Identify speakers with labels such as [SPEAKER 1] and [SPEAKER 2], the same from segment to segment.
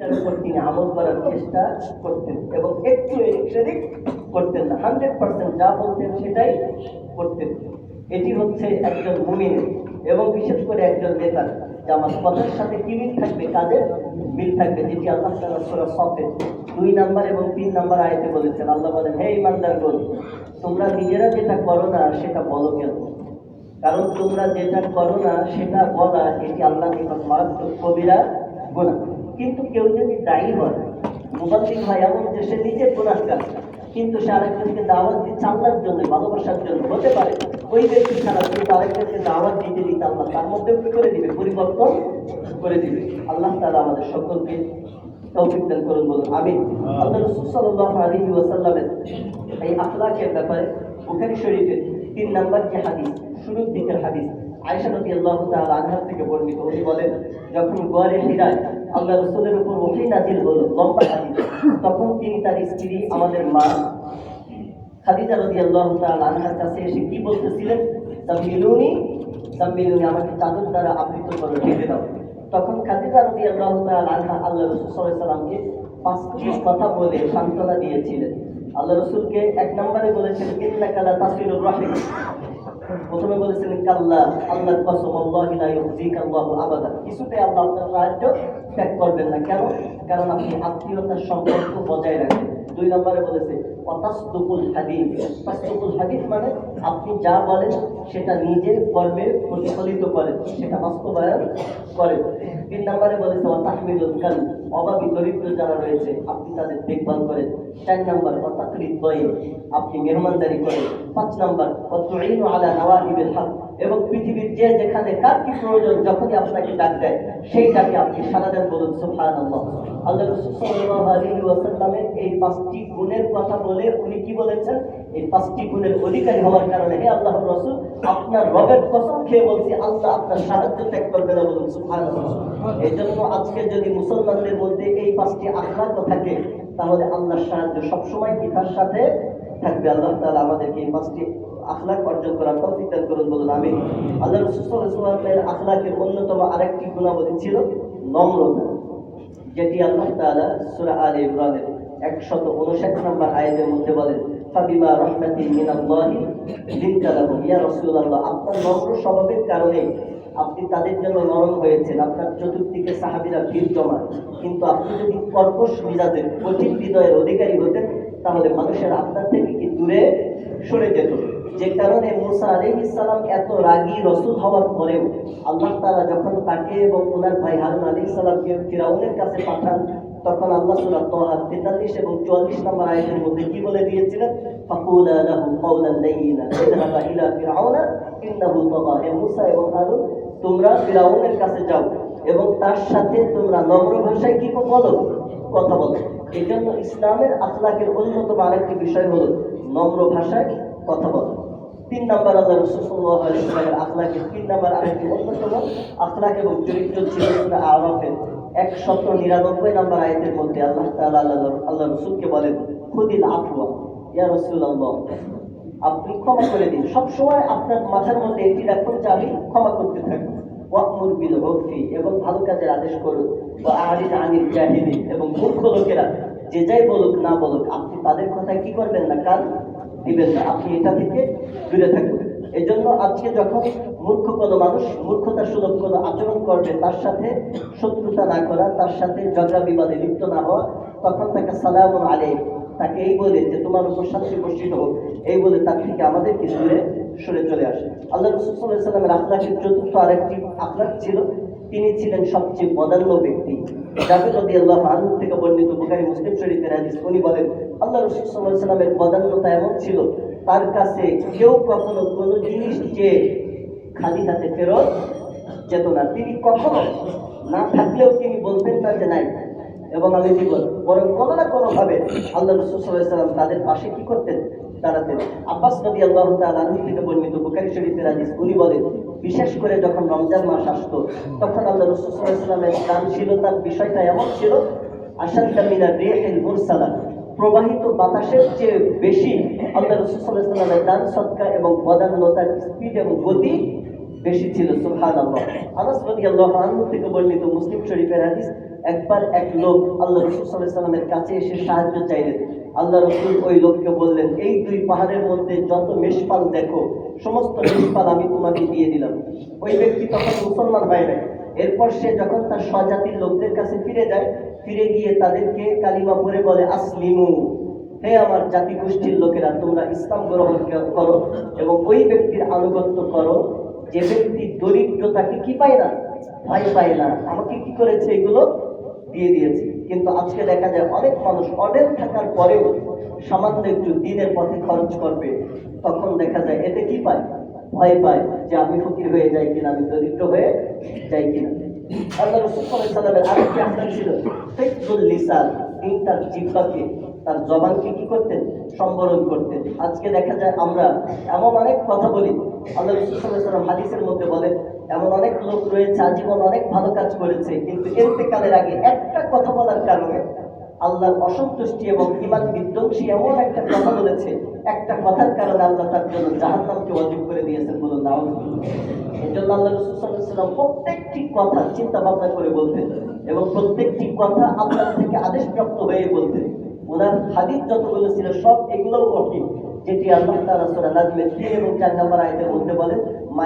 [SPEAKER 1] তার উপর তিনি আমল করার চেষ্টা করতেন এবং একটু সেদিক করতেন না। হান্ড্রেড পার্সেন্ট যা বলতেন সেটাই করতেন। এটি হচ্ছে একজন মুমিনের এবং বিশেষ করে একজন নেতার যে আমার কথার সাথে কি মিল থাকবে? কাজের মিল থাকবে। যেটি আল্লাহ সূরা সফে দুই নাম্বার এবং তিন নাম্বার আয়তে বলেছেন। আল্লাহ বলেন, হে ইমানদারগণ তোমরা নিজেরা যেটা করো না সেটা বলো কেন? কারণ তোমরা যেটা করো না সেটা বলা এটি আল্লাহ নিকট মারাত্মক কবিরা গুণা কিন্তু কেউ যদি দায়ী হয় মুবাল্লিক হয় এমন যে সে নিজে গুণাকার কিন্তু সে আরেকজনকে দাওয়াত দিচ্ছে আল্লাহর জন্য, ভালোবাসার জন্য, হতে পারে, ওই ব্যক্তি ছাড়া কিন্তু আরেকজনকে দাওয়াত দিতে দিতে আল্লাহ তার মধ্যে করে দিবে, পরিবর্তন করে দিবে। আল্লাহ তাআলা আমাদের সকলকে তৌফিক দান করুন, বলুন, আমিন। আল্লাহ রাসূল সাল্লাল্লাহু আলাইহি ওয়াসাল্লামের এই আখলাকের ব্যাপারে বুখারী শরীফের তিন নাম্বার যে হাদিস, শুরুর দিকের হাদিস, আয়েশা রাদিয়াল্লাহু তাআলা আনহা থেকে বর্ণিত। উনি বলেন, যখন গোয়ারে হিরায় আল্লাহ রাসূলের উপর ওহী নাজিল হলো, লম্বা হাদিস। তখন তিনি তার স্ত্রী, আমাদের মা, খাদিজা রাদিয়াল্লাহু তাআলা আনহার কাছে এসে কি বলতেছিলেন? তামিলুনি তামিলুনি আমাকে চাদর দ্বারা আবৃত করো ঢেকে দাও। তখন খাদিজা রাদিয়াল্লাহু তাআলা আনহা আল্লাহ রাসূল সাল্লামকে পাঁচটি কথা বলে সান্ত্বনা দিয়েছিলেন। আল্লাহ রসুলকে এক নম্বরে বলেছেন, ইন্নাকা লা তাসিলুর রাহিম। প্রথমে বলেছিলেন কাল্লা, আল্লাহর কসম, আল্লাহ আল্লাহু আবাদা কিছুতে আল্লাহ আপনার সাহায্য ত্যাগ করবেন না। কেন? কারণ আপনি আত্মীয়তার সম্পর্ক বজায় রাখেন দুই নম্বরে বলেছে অতাস্তুকুল হাদিস। তাস্তুকুল হাদিস মানে আপনি যা বলেন সেটা নিজে কর্মে প্রতিফলিত করেন, সেটা বাস্তবায়ন করেন। তিন নম্বরে বলেছে অতাহমিদুল কাল অভাবী দরিদ্র যারা রয়েছে, আপনি তাদের দেখভাল করেন। চার নম্বর অতাকৃত বয়ে আপনি মেহমানদারি করেন। পাঁচ নম্বর অতুইনু আলা নওয়াহিবিল হক। এবং পৃথিবীর যে যেখানে কার কি প্রয়োজন যখনই আপনাকে ডাক দেয় সেই ডাকে আপনি সারা দেন বলুন, সুবহানাল্লাহ। আল্লাহ সাল্লাল্লাহু ওয়াসাল্লামের এই পাঁচটি গুণের কথা বলে উনি কি বলেছেন? এই পাঁচটি গুণের অধিকারী হওয়ার কারণে হে আল্লাহর রাসূল, আপনার রবের কসম খেয়ে বলছি, আল্লাহ আপনার সাহায্য ত্যাগ করবে না বলুন, সুবহানাল্লাহ। এই জন্য আজকে যদি মুসলমানদের মধ্যে এই পাঁচটি আখলাক থাকে, তাহলে আল্লাহর সাহায্য সবসময় কি তার সাথে থাকবে। আল্লাহ তাআলা আমাদেরকে এই পাঁচটি আখলাক অর্জন করার তৌফিক করুন বলুন, আমিন। আল্লাহ রাসূল ওয়াসাল্লামের আখলাকের অন্যতম আরেকটি গুণাবলী ছিল নম্রতা, যেটি আল্লাহ তাআলা সূরা আলে ইমরানের 159 নম্বর আয়াতের মধ্যে বলেন, ফাবিমা রাহমাতিন মিনাল্লাহি ইয়া আপনার নম্র স্বভাবের কারণে আপনি তাদের জন্য নরম হয়েছেন, আপনার চতুর্দিকে সাহাবীরা ভিড় কিন্তু আপনি যদি কর্কশ মিজাজের, কঠিন হৃদয়ের অধিকারী হতেন, তাহলে মানুষের আপনার থেকে কি দূরে সরে যেত। যে কারণে মুসা আলিম সালাম এত রাগী রসুল হওয়ার পরেও আল্লাহ তাআলা যখন তাকে এবং ওনার ভাই হারুন আলাইহিস সালামকে ফিরাউনের কাছে পাঠান, তখন আল্লাহ সূরা তাহা 43 এবং 44 নম্বর আয়াতের মধ্যে কি বলে দিয়েছিলেন? ফাকুলা লাহু মুসা এবং হারুন, তোমরা ফিরাউনের কাছে যাও এবং তার সাথে তোমরা নম্র ভাষায় কি বলো? কথা বলো। এই জন্য ইসলামের আখলাকের অন্যতম আরেকটি বিষয় হলো নম্র ভাষায় কথা বলো। তিন নাম্বার আল্লাহ রসুল্লাহ আলাইসলামের আখলাকের তিন নাম্বার আরেকটি অন্যতম আখলাক এবং চরিত্র ছিল আরাফের একশত নিরানব্বই নাম্বার আয়াতের মধ্যে আল্লাহ তাআলা আল্লাহ আল্লাহ রসুলকে বলেন, খুদিল আফওয়া, ইয়া রাসূলুল্লাহ, আপনি ক্ষমা করে দিন। সবসময় আপনার মাথার মধ্যে এটি রাখুন যে আমি ক্ষমা করতে থাকব। ওয়াকমুর বিল হকফি এবং ভালো কাজের আদেশ করুন। বা আরিদ আনিল জাহিদি এবং মূর্খ লোকেরা যে যাই বলুক, না বলুক, আপনি তাদের কথায় কি করবেন না কান দিবেন না? আপনি এটা থেকে দূরে থাকবেন। এই জন্য আজকে যখন মূর্খ কোনো মানুষ মূর্খতার সুলভ কোনো আচরণ করবে তার সাথে শত্রুতা না করা, তার সাথে ঝগড়া বিবাদে লিপ্ত না হওয়া, তখন তাকে সালাম আলে তাকে এই বলে যে, তোমার উপর শান্তি বর্ষিত হোক। এই বলে তার থেকে আমাদেরকে দূরে সরে চলে আসে। আল্লাহ রসুল সাল্লাহ সাল্লামের আখলাকের চতুর্থ আরেকটি আখলাক ছিল, তিনি ছিলেন সবচেয়ে বদান্য ব্যক্তি। জাবেদ আল্লাহ আনহু থেকে বর্ণিত বুখারী মুসলিম শরীফের হাদিস, উনি বলেন আল্লাহ রসুল সাল্লাহ সাল্লামের বদান্যতা এমন ছিল, তার কাছে কেউ কখনো কোনো জিনিস চেয়ে খালি হাতে ফেরত যেত না। তিনি কখনো না থাকলেও তিনি বলতেন না যে নাই এবং আমি দিব বরং কোনো না কোনো ভাবে আল্লাহ রসুল সাল্লাল্লাহু আলাইহি সাল্লাম তাদের পাশে কি করতেন? দাঁড়াতেন। আব্বাস নদী আল্লাহ থেকে বর্ণিত বুখারী শরীফের হাদিস, উনি বলেন, বিশেষ করে যখন রমজান মাস আসতো, তখন আল্লাহ রসুল সাল্লাল্লাহু আলাইহি সাল্লামের দানশীলতার বিষয়টা এমন ছিল মুরসালা, প্রবাহিত বাতাসের চেয়ে বেশি আল্লাহ রসুল সাল্লাল্লাহু আলাইহি দান সৎকা এবং বদান্যতার স্পিড এবং গতি বেশি ছিল, সুবহানাল্লাহ। আনাস রাদিয়াল্লাহু থেকে বর্ণিত মুসলিম শরীফের হাদিস, একবার এক লোক আল্লাহ রসুল কাছে এসে সাহায্য চাইলেন। আল্লাহ রসুল ওই লোককে বললেন, এই দুই পাহাড়ের মধ্যে যত মেষপাল দেখো, সমস্ত মেষপাল আমি তোমাকে দিয়ে দিলাম। ওই ব্যক্তি তখন মুসলমান হয় নাই। এরপর সে যখন তার স্বজাতির লোকদের কাছে ফিরে যায়, ফিরে গিয়ে তাদেরকে কালিমা পড়ে বলে, আসলিমু, হে আমার জাতি গোষ্ঠীর লোকেরা, তোমরা ইসলাম গ্রহণ করো এবং ওই ব্যক্তির আনুগত্য করো। যে ব্যক্তি দরিদ্রতাকে কি পায় না? ভয় পায় না। আমাকে কি করেছে? এগুলো দিয়ে দিয়েছে। কিন্তু আজকে দেখা যায় অনেক মানুষ অনেক থাকার পরেও সামান্য একটু দিনের পথে খরচ করবে। তখন দেখা যায় এতে কি পায়? ভয় পায় যে আমি ফকির হয়ে যাই কিনা, আমি দরিদ্র হয়ে যাই কিনা। ছিল তার জিব্বাকে তার জবানকে কি করতেন? সম্বরণ করতেন। আজকে দেখা যায় আমরা এমন অনেক কথা বলি আল্লাহ হাদিসের মধ্যে বলেন, এমন অনেক লোক রয়েছে আজীবন অনেক ভালো কাজ করেছে, কিন্তু এতেকালের আগে একটা কথা বলার কারণে আল্লাহর অসন্তুষ্টি এবং ইমান বিধ্বংসী এমন একটা কথা বলেছে। একটা কথার কারণে আল্লাহ তার জন্য জাহান্নামকে অজীব করে দিয়েছেন বলুন না এই জন্য আল্লাহ রসুল সাল্লাম প্রত্যেকটি কথা চিন্তা ভাবনা করে বলতেন এবং প্রত্যেকটি কথা আল্লাহ থেকে আদেশপ্রাপ্ত হয়ে বলতেন। ওনার হাদিস যতগুলো ছিল সব এগুলোও কঠিন। যেটি আল্লাহ তাআলা সূরা নাজমের 3 এবং 4 নম্বর আয়াতের মধ্যে বলেন মা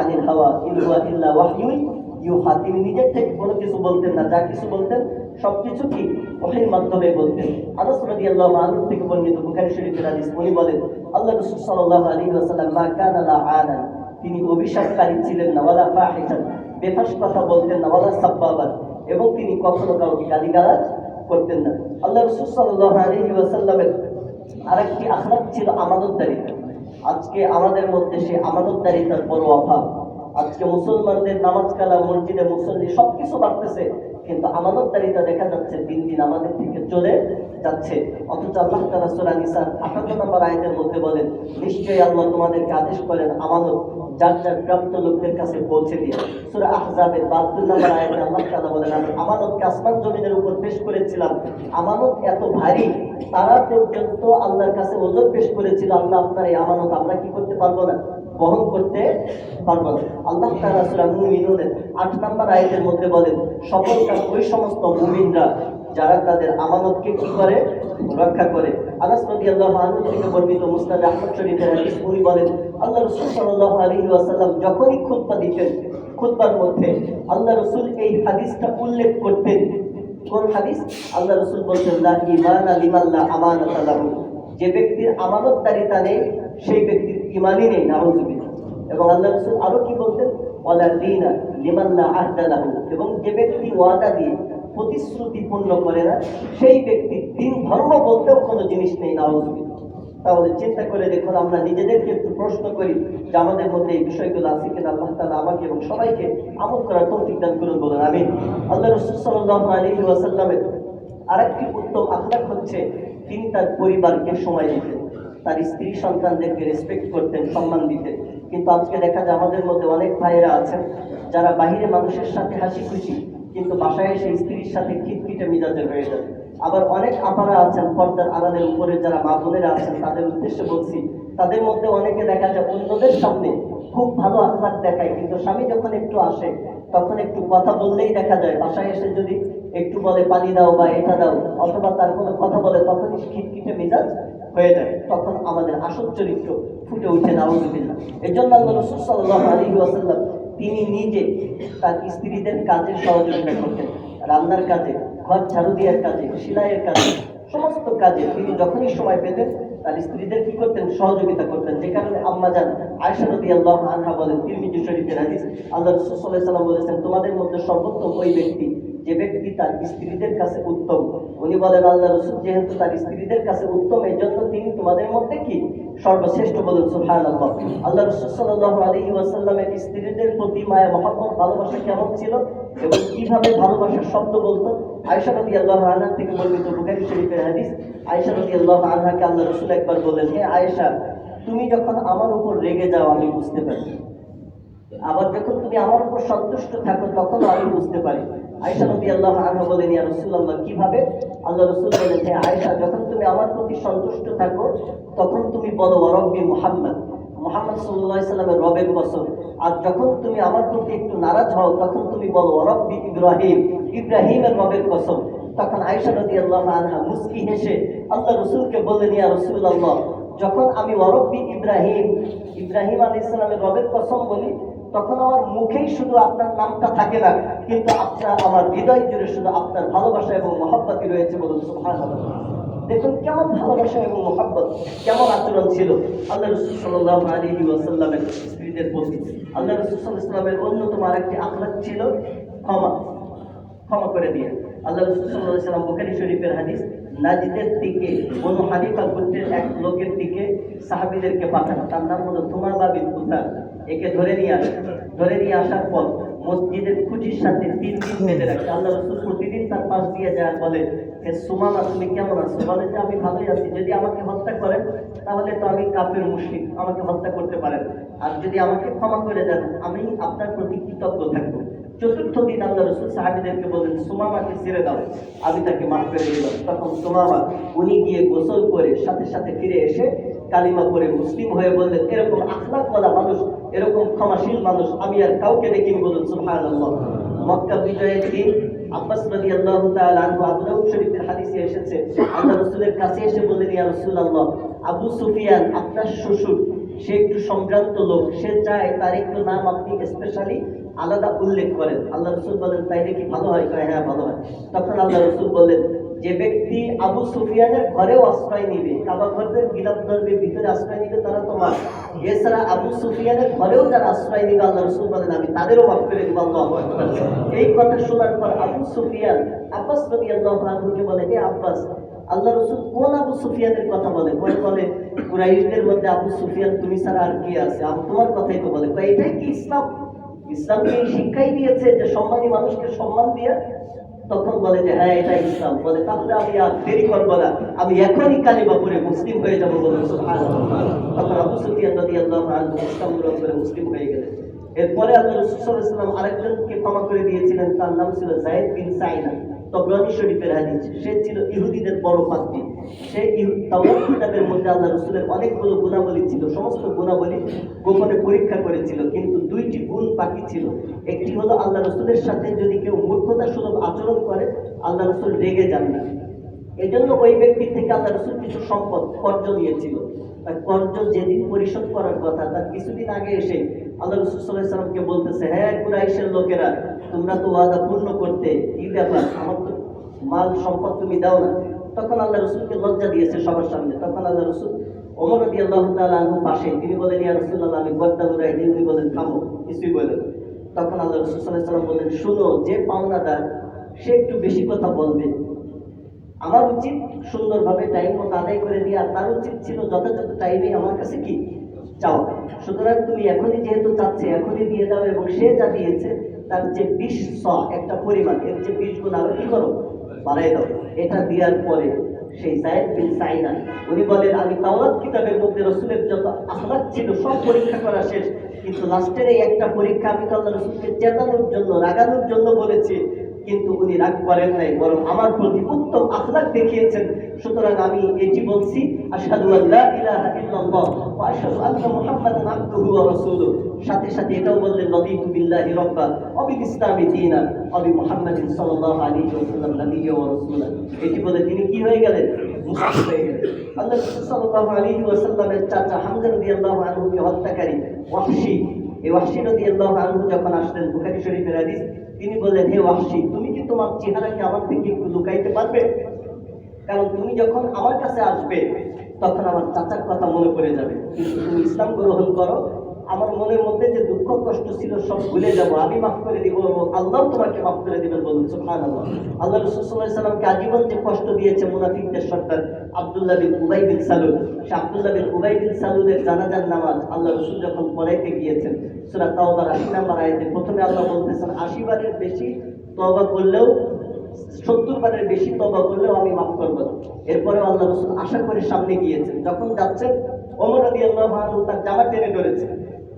[SPEAKER 1] আনিল হাওয়া ইন ইল্লা ওয়াহয়ুন। ইউহা তিনি নিজের থেকে কোনো কিছু বলতেন না, যা কিছু বলতেন, সবকিছু কি ওহির মাধ্যমে বলতেন। আনাস রাদিয়াল্লাহু আনহু থেকে বর্ণিত বুখারী শরীফের হাদিস উনি বলেন, আল্লাহ রাসূল সাল্লাল্লাহু আলাইহি ওয়াসাল্লাম মা কানা লাআনান তিনি অভিশাপকারী ছিলেন না, ওয়ালা ফাহিশান, বেফাস কথা বলতেন না, ওয়ালা সাব্বাবান। এবং তিনি কখনো কাউকে গালিগালাজ করতেন না। আল্লাহ রসুল সাল্লাল্লাহু আলাইহি ওয়াসাল্লামের আরেকটি আখলাক ছিল আমানতদারিতা আজকে আমাদের মধ্যে সে আমানতদারিতার বড় অভাব। আজকে মুসলমানদের নামাজ কালা মসজিদে মুসল্লি সবকিছু বাড়তেছে, কিন্তু আমানতদারিতা দেখা যাচ্ছে দিন দিন আমাদের থেকে চলে যাচ্ছে। অথচ আল্লাহ তালা সূরা নিসার 58 নম্বর আয়তের মধ্যে বলেন, নিশ্চয়ই আল্লাহ তোমাদেরকে আদেশ করেন আমানত। যার প্রাপ্ত লোকদের কাছে পৌঁছে দিয়ে সূরা আহজাবের 72 নম্বর আয়াতে আল্লাহ তাআলা বলেন, আমি আমানতকে আসমান জমিনের উপর পেশ করেছিলাম। আমানত এত ভারী, তারা পর্যন্ত আল্লাহর কাছে ওজন পেশ করেছিল। আল্লাহ আপনার এই আমানত আমরা কি করতে পারব না? বহন করতে পারব না। আল্লাহ তাআলা সূরা মুমিনুনের 8 নম্বর আয়াতের মধ্যে বলেন, সকল ওই সমস্ত মুমিনরা, যারা তাদের আমানতকে কি করে? রক্ষা করে। যে ব্যক্তির আমানতদারিতা নেই সেই ব্যক্তির ঈমানই নেই নাউযুবিল্লাহ এবং আল্লাহ রসুল আরও কি বলতেন? দীনা এবং যে ব্যক্তি ওয়াদা দিয়ে প্রতিশ্রুতি পূর্ণ করে না, সেই ব্যক্তি দিন ধর্ম বলতেও কোনো জিনিস নেই নাউজুবিল্লাহ তাহলে চিন্তা করে দেখুন, আমরা নিজেদেরকে একটু প্রশ্ন করি যে আমাদের মধ্যে এই বিষয়গুলো আছে কিনা, আল্লাহ তাআলা আমাকে এবং সবাইকে আমল করার তৌফিক দান করুন বলুন আমি আল্লাহ রাসূল সাল্লাল্লাহু আলাইহি ওয়াসাল্লামের আরেকটি উত্তম আখলাক হচ্ছে, তিনি তার পরিবারকে সময় দিতেন, তার স্ত্রী সন্তানদেরকে রেসপেক্ট করতেন, সম্মান দিতেন। কিন্তু আজকে দেখা যায় আমাদের মধ্যে অনেক ভাইয়েরা আছেন, যারা বাহিরে মানুষের সাথে হাসি খুশি কিন্তু বাসায় এসে স্ত্রীর সাথে খিটখিটে মিজাজের হয়ে যায় আবার অনেক আপারা আছেন, পর্দার আড়ালের উপরে যারা মা বোনেরা আছেন, তাদের উদ্দেশ্যে বলছি, তাদের মধ্যে অনেকে দেখা যায় অন্যদের সামনে খুব ভালো আখলাখ দেখায়, কিন্তু স্বামী যখন একটু আসে, তখন একটু কথা বললেই দেখা যায়, বাসায় এসে যদি একটু বলে, পানি দাও বা এটা দাও, অথবা তার কোনো কথা বলে, তখনই খিটখিটে মেজাজ হয়ে যায়, তখন আমাদের আসল চরিত্র ফুটে উঠে, নাউজুবিল্লাহ। এর জন্য আল্লাহ রসুল সাল্লাল্লাহু আলাইহি ওয়াসাল্লাম, তিনি নিজে তার স্ত্রীদের কাজে সহযোগিতা করতেন, রান্নার কাজে ঘর ঝাড়ু দেওয়ার কাজে, সেলাইয়ের কাজে, সমস্ত কাজে তিনি যখনই সময় পেতেন, তার স্ত্রীদের কি করতেন? সহযোগিতা করতেন। যে কারণে আম্মা যান আয়সা নদী আল্লাহ আনহা বলেন, তিরমিজি শরীফের হাদিস, আল্লাহ রসুল সাল্লাম বলেছেন, তোমাদের মধ্যে সর্বোত্তম ওই ব্যক্তি, যে ব্যক্তি তার স্ত্রীদের কাছে উত্তম। উনি বলেন, আল্লাহ রসুল যেহেতু তার স্ত্রীদের কাছে উত্তম এই জন্য তিনি তোমাদের মধ্যে কি? সর্বশ্রেষ্ঠ বলেন সুহান আল্লাহ আল্লাহ রসুল সাল্লাহ আলী ওয়াসাল্লামের স্ত্রীদের প্রতি মায়া মহাত্মক ভালোবাসা কেমন ছিল? এবং কীভাবে ভালোবাসার শব্দ বলতো? আয়সা নদী আল্লাহ আনহা থেকে বর্ণিত বুখারি শরীফের হাদিস আয়সা নদী আল্লাহ আনহাকে আল্লাহ রসুল একবার বলেন হে আয়েশা, তুমি যখন আমার উপর রেগে যাও, আমি বুঝতে পারি। আবার যখন তুমি আমার উপর সন্তুষ্ট থাকো তখন আমি বুঝতে পারি। আয়সা নবী আল্লাহ আনহা বলেন ইয়া রাসূলুল্লাহ, কীভাবে? আল্লাহ রাসূল বলেন হে আয়েশা, যখন তুমি আমার প্রতি সন্তুষ্ট থাকো, তখন তুমি বলো ওয়ারব্বি মুহাম্মদ। মোহাম্মদ সাল্লাহ সাল্লামের রবের কসম। আর যখন তুমি আমার প্রতি একটু নারাজ হও, তখন তুমি বলো রব্বি ইব্রাহিম। ইব্রাহিমের রবের কসম, তখন আয়সা নদী আল্লাহ আনহা মুস্কি হেসে আল্লাহ রসুলকে ইয়া রসুল আল্লাহ যখন আমি অরব্বি ইব্রাহিম ইব্রাহিম আলী ইসলামের রবের কসম বলি, তখন আমার মুখেই শুধু আপনার নামটা থাকে না, কিন্তু আপনার, আমার হৃদয় জুড়ে শুধু আপনার ভালোবাসা এবং মহাব্বতই রয়েছে বলুন, সুবহানাল্লাহ। দেখুন, কেমন ভালোবাসা এবং মহাব্বত, কেমন আচরণ ছিল আল্লাহ রসুল সাল্লাহ আলী ওয়াসাল্লামের স্ত্রীদের প্রতি। আল্লাহ রসুল ইসলামের অন্যতম আরেকটি আখলাক ছিল ক্ষমা। ক্ষমা করে দিয়ে। আল্লাহ রসুল সাল্লাহ সাল্লাম বুখারি শরীফের হাদিস, নাজিদের দিকে, বনু হানিফা গোত্রের এক লোকের দিকে সাহাবিদেরকে পাঠানো। তার নাম হলো তোমার বাবি উদ্দার একে ধরে নিয়ে আসে। ধরে নিয়ে আসার পর মসজিদের খুঁটির সাথে তিন দিন বেঁধে রাখে। আল্লাহ রসুল প্রতিদিন তার পাশ দিয়ে যায় আর বলে, হে সুমামা, তুমি কেমন আছো? বলে যে, আমি ভালোই আছি। যদি আমাকে হত্যা করেন, তাহলে তো আমি কাপের মুশরিক। আমাকে হত্যা করতে পারেন। আর যদি আমাকে ক্ষমা করে দেন, আমি আপনার প্রতি কৃতজ্ঞ থাকব। চতুর্থ দিন আল্লাহ রসুল সাহাবিদেরকে বললেন, সুমামাকে ছেড়ে দাও, আমি তাকে মাফ করে দিলাম। তখন সুমামা উনি গিয়ে গোসল করে সাথে সাথে ফিরে এসে কালিমা পরে মুসলিম হয়ে বললেন, এরকম আখলাক বলা মানুষ, এরকম ক্ষমাশীল মানুষ আমি আর কাউকে দেখিনি বলুন, সুবহানাল্লাহ। মক্কা বিজয়ের দিন আব্বাস রাদিয়াল্লাহু তাআলা আনহু আবু শরীফের হাদিসে এসেছে, আল্লাহ রাসূলের কাছে এসে বললেন, ইয়া রাসূলুল্লাহ, আবু সুফিয়ান, আপনার শ্বশুর, সে একটু সম্ভ্রান্ত লোক, সে চায় তার একটু নাম আপনি স্পেশালি আলাদা উল্লেখ করেন। আল্লাহ রসুল বলেন, তাই দেখি ভালো হয়? কয় হ্যাঁ ভালো হয়। তখন আল্লাহ রসুল বললেন যে ব্যক্তি আবু সুফিয়ানের ঘরেও আশ্রয় নিবে, কাবা ঘরের গিলাপ ধরবে, ভিতরে আশ্রয় নিবে তারা তোমার। এছাড়া আবু সুফিয়ানের ঘরেও যারা আশ্রয় নিবে, আল্লাহ রসুল বলেন, আমি তাদেরও মাফ করে দিব, আল্লাহ এই কথা শোনার পর আবু সুফিয়ান আব্বাস রবি আল্লাহ আনহুকে বলে হে আব্বাস, আল্লাহ রসুল কোন আবু সুফিয়ানের কথা বলে? বলে বলে, কুরাইশদের মধ্যে আবু সুফিয়ান, তুমি ছাড়া আর কি আছে? তোমার কথাই তো বলে। এটাই কি ইসলাম? ইসলামকে কি শিক্ষাই দিয়েছে যে সম্মানী মানুষকে সম্মান দিয়ে তখন বলে যে হ্যাঁ এটা ইসলাম। বলে, তাহলে আমি আর দেরি করব না। আমি এখনই কালিমা পড়ে মুসলিম হয়ে যাব বলে। তখন আবু সুফিয়ান নদী আল্লাহ ইসলাম গ্রহণ করে মুসলিম হয়ে গেলেন। এরপরে আল্লাহ রসুল ইসলাম আরেকজনকে ক্ষমা করে দিয়েছিলেন, তার নাম ছিল জায়েদ বিন সাইনা। তবরানি শরীফের হাদিস সে ছিল ইহুদিদের বড় পাত্রী সে কিতাবের মধ্যে আল্লাহ রসুলের অনেকগুলো গুণাবলী ছিল। সমস্ত গুণাবলী গোপনে পরীক্ষা করেছিল, কিন্তু দুইটি গুণ ছিল। একটি হলো আল্লাহ রসুলের সাথে যদি কেউ মূর্খতা সুলভ আচরণ করে, আল্লাহ রসুল রেগে যান না। এই জন্য ওই ব্যক্তির থেকে আল্লাহ রসুল কিছু সম্পদ কর্জ নিয়েছিল। আর কর্জ যেদিন পরিশোধ করার কথা, তার কিছুদিন আগে এসে আল্লাহ রসুল সাল্লাহ সাল্লামকে বলতেছে হ্যাঁ কুরাইশের লোকেরা, তোমরা তো ওয়াদা পূর্ণ করতে, কি ব্যাপার? আমার মাল, সম্পদ তুমি দাও না। তখন আল্লাহ রসুলকে লজ্জা দিয়েছে সবার সামনে। তখন আল্লাহ রসুল অমর রদি আল্লাহ তালু পাশে, তিনি বলেন, ইয়া রসুল্লাহ আমি গদ্দা উনি বলেন, থামো। কিছুই বলেন তখন আল্লাহ রসুল সাল্লাম বললেন, শুনো, যে পাওনাদার, সে একটু বেশি কথা বলবে। আমার উচিত সুন্দরভাবে টাইম মতো আদায় করে দিয়ে, আর তার উচিত ছিল যথাযথ টাইমে আমার কাছে কি? চাও সুতরাং তুমি এখনই যেহেতু চাচ্ছে, এখনই দিয়ে দাও এবং সে যা দিয়েছে, তার যে বিশ স একটা পরিমাণ, এর যে বিশ গুণ আরও কি করো? বাড়াই দাও এটা দেওয়ার পরে সেই উনি বলেন, আমি তাওরাত কিতাবের মধ্যে রসুলের যত ছিল, সব পরীক্ষা করা শেষ। কিন্তু লাস্টের এই একটা পরীক্ষা আমি তো আল্লাহ রসুলকে চেতানোর জন্য, রাগানোর জন্য বলেছি। কিন্তু উনি রাগ করেন নাই, বরং আমার প্রতি উত্তম আখলাক দেখিয়েছেন। সুতরাং আমি এটি বলছি, আশহাদু আল্লা ইলাহা ইল্লাল্লাহ ওয়া আন্না মুহাম্মাদান আবদুহু ওয়া রাসূলুহু। সাথে সাথে এটাও বললেন নবীতু বিল্লাহি রাব্বা ওয়া বিল ইসলামি দীনা ওয়া বি মুহাম্মাদিন সাল্লাল্লাহু আলাইহি ওয়াসাল্লাম নবিয়্যা এটি বলে তিনি কি হয়ে গেলেন? আল্লাহ হত্যাকারী আনহু যখন আসলেন তিনি বললেন, হে ওয়াহশী, তুমি কি তোমার চেহারাকে আমার থেকে একটু লুকাইতে পারবে? কারণ তুমি যখন আমার কাছে আসবে, তখন আমার চাচার কথা মনে পড়ে যাবে। কিন্তু তুমি ইসলাম গ্রহণ করো আমার মনের মধ্যে যে দুঃখ, কষ্ট ছিল, সব ভুলে যাব। আমি মাফ করে দিব এবং আল্লাহ তোমাকে মাফ করে দিবেন বলুন, সুবহানাল্লাহ। আল্লাহ রাসূল সাল্লাল্লাহু আলাইহি সাল্লামকে আজীবন যে কষ্ট দিয়েছে মুনাফিকদের সরকার, আব্দুল্লাহ বিন উবাই বিন সালুল সে আব্দুল্লাহ বিন উবাই বিন সালুলের জানাজার নামাজ আল্লাহ রাসূল যখন পড়াইতে গিয়েছেন, সূরা তাওবার 80 নম্বর আয়াতে প্রথমে আল্লাহ বলতেছেন 80 বারের বেশি তওবা করলেও, সত্তর বারের বেশি তবা করলেও আমি মাফ করব না। এরপরে আল্লাহ রসুল আশা করে সামনে গিয়েছেন। যখন যাচ্ছেন অমর রদি আল্লাহ তার জামা টেনে ধরেছে।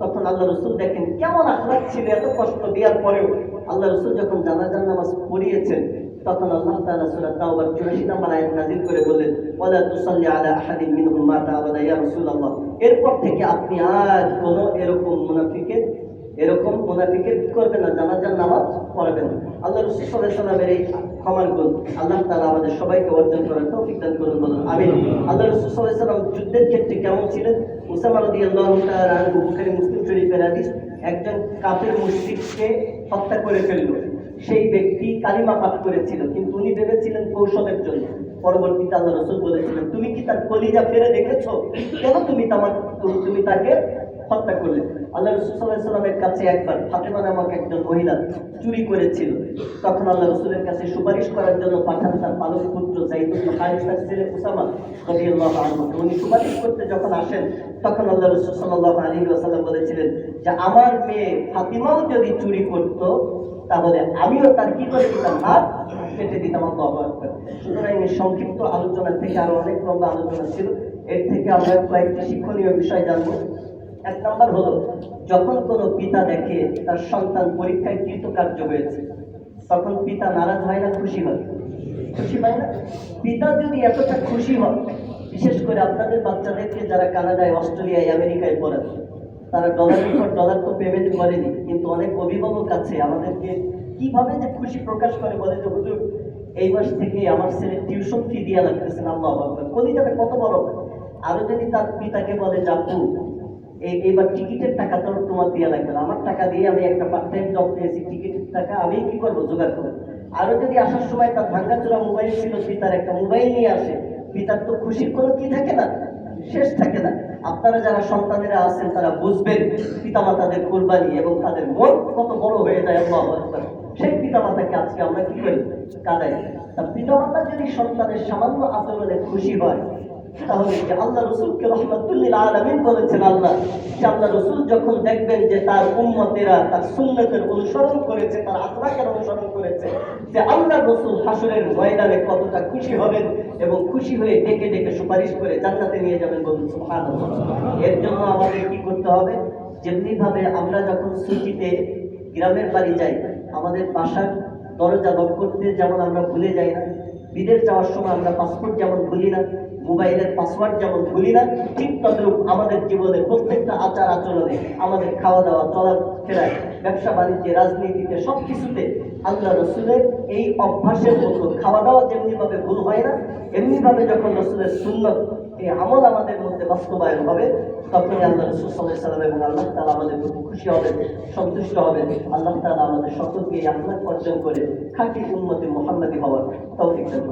[SPEAKER 1] তখন আল্লাহ রসুল দেখেন কেমন আখলাক ছিল, এত কষ্ট দেওয়ার পরেও আল্লাহ রসুল যখন জানাজার নামাজ পড়িয়েছেন, তখন আল্লাহ তাআলা সূরা তাওবার 84 নম্বর আয়াত নাযিল করে বললেন, ওয়ালা তুসাল্লি আলা আহাদিন মিনহুম মাতা আবাদা ইয়া রাসূলুল্লাহ। এরপর থেকে আপনি আর কোনো এরকম মুনাফিকের এরকম মুনাফিকের করবেন না, জানাজার নামাজ পড়াবেন না। আল্লাহ রাসূল সাল্লামের এই ক্ষমার গুণ, আল্লাহ তালা আমাদের সবাইকে অর্জন করার তৌফিক দান করুন, বলুন আমি আল্লাহ রসুল আলাইহি সাল্লাম যুদ্ধের ক্ষেত্রে কেমন ছিলেন? উসামা রদি আল্লাহ বুখারি মুসলিম শরীফের হাদিস একজন কাপের মুশরিককে হত্যা করে ফেলল। সেই ব্যক্তি কালিমা পাঠ করেছিল, কিন্তু উনি ভেবেছিলেন কৌশলের জন্য। পরবর্তীতে আল্লাহ রসুল বলেছিলেন, তুমি কি তার কলিজা ফেরে দেখেছ? কেন তুমি তোমার তুমি তাকে হত্যা করলে। আল্লাহ রসুল সাল্লাহ সাল্লামের কাছে একবার ফাতেমা নামক একজন মহিলা চুরি করেছিল। তখন আল্লাহ রসুলের কাছে সুপারিশ করার জন্য পাঠান তার পালক পুত্র জাইদুল হারিসার ছেলে উসামা রাদিয়াল্লাহু আনহু। উনি সুপারিশ করতে যখন আসেন, তখন আল্লাহ রসুল সাল্লাল্লাহু আলাইহি ওয়াসাল্লাম বলেছিলেন যে, আমার মেয়ে ফাতিমাও যদি চুরি করত, তাহলে আমিও তার কি করে দিতাম? হাত কেটে দিতাম, আল্লাহু সুতরাং এই সংক্ষিপ্ত আলোচনা থেকে আরও অনেক লম্বা আলোচনা ছিল। এর থেকে আমরা কয়েকটি শিক্ষণীয় বিষয় জানব। এক নম্বর হলো, যখন কোনো পিতা দেখে তার সন্তান পরীক্ষায় কৃতকার্য হয়েছে, তখন পিতা নারাজ হয় না, খুশি হয়? খুশি হয় না? পিতা যদি এতটা খুশি হয় বিশেষ করে আপনাদের বাচ্চাদেরকে যারা কানাডায়, অস্ট্রেলিয়ায়, আমেরিকায় পড়েন, তারা ডলারের পর ডলার তো পেমেন্ট করেনি, কিন্তু অনেক অভিভাবক আছে আমাদেরকে কীভাবে যে খুশি প্রকাশ করে বলে যে, হুজুর, এই মাস থেকে আমার ছেলে টিউশন ফি দিয়া লাগতেছে আল্লাহ কলিজাটা কত বড়? আরও যদি তার পিতাকে বলে যাবু এবার টিকিটের টাকা তো তোমার দেওয়া লাগবে না। আমার টাকা দিয়ে আমি একটা পার্ট টাইম জব পেয়েছি, টিকিটের টাকা আমি কি করব? জোগাড় করব। আরও যদি আসার সময় তার ভাঙ্গাচোরা মোবাইল ছিল পিতার একটা মোবাইল নিয়ে আসে পিতার তো খুশির কোনো কি থাকে না? শেষ থাকে না। আপনারা যারা সন্তানেরা আছেন, তারা বুঝবেন পিতামাতাদের কোরবানি এবং তাদের মন কত বড় হয়ে যায়। সেই পিতামাতাকে আজকে আমরা কি করি? কাদাই তা পিতামাতা যদি সন্তানের সামান্য আচরণে খুশি হয় তাহলে আল্লাহ রসুলকে রহমতুল্লিল আলমিন বলেছেন আল্লাহ যে আল্লাহ রসুল যখন দেখবেন যে তার তার সুন্নতের অনুসরণ করেছে, তার আখলাকের অনুসরণ করেছে, যে আল্লাহ রসুল হাসরের ময়দানে কতটা খুশি হবেন এবং খুশি হয়ে ডেকে ডেকে সুপারিশ করে জান্নাতে নিয়ে যাবেন বলুন, সুবহানাল্লাহ। এর জন্য আমাদের কি করতে হবে? যেমনি ভাবে আমরা যখন ছুটিতে গ্রামের বাড়ি যাই, আমাদের বাসার দরজা লক করতে যেমন আমরা ভুলে যাই না বিদেশ যাওয়ার সময় আমরা পাসপোর্ট যেমন ভুলি না, মোবাইলের পাসওয়ার্ড যেমন ভুলি না, ঠিক তদ্রুপ আমাদের জীবনে প্রত্যেকটা আচার আচরণে আমাদের খাওয়া দাওয়া চলাফেরায় ব্যবসা, বাণিজ্যে, রাজনীতিতে সব কিছুতে আল্লাহ রসুলের এই অভ্যাসের মতো খাওয়া দাওয়া যেমনিভাবে ভুল হয় না, এমনিভাবে যখন রসুলের সুন্নত এই আমল আমাদের মধ্যে বাস্তবায়ন হবে। তখনই আল্লাহ রসুল সাল্লাম এবং আল্লাহ তালা আমাদের প্রতি খুশি হবে সন্তুষ্ট হবে আল্লাহ তালা আমাদের সকলকে এই আহ্লাদ অর্জন করে খাঁটি উন্নতি মোহাম্মদী হওয়ার তৌফিক দান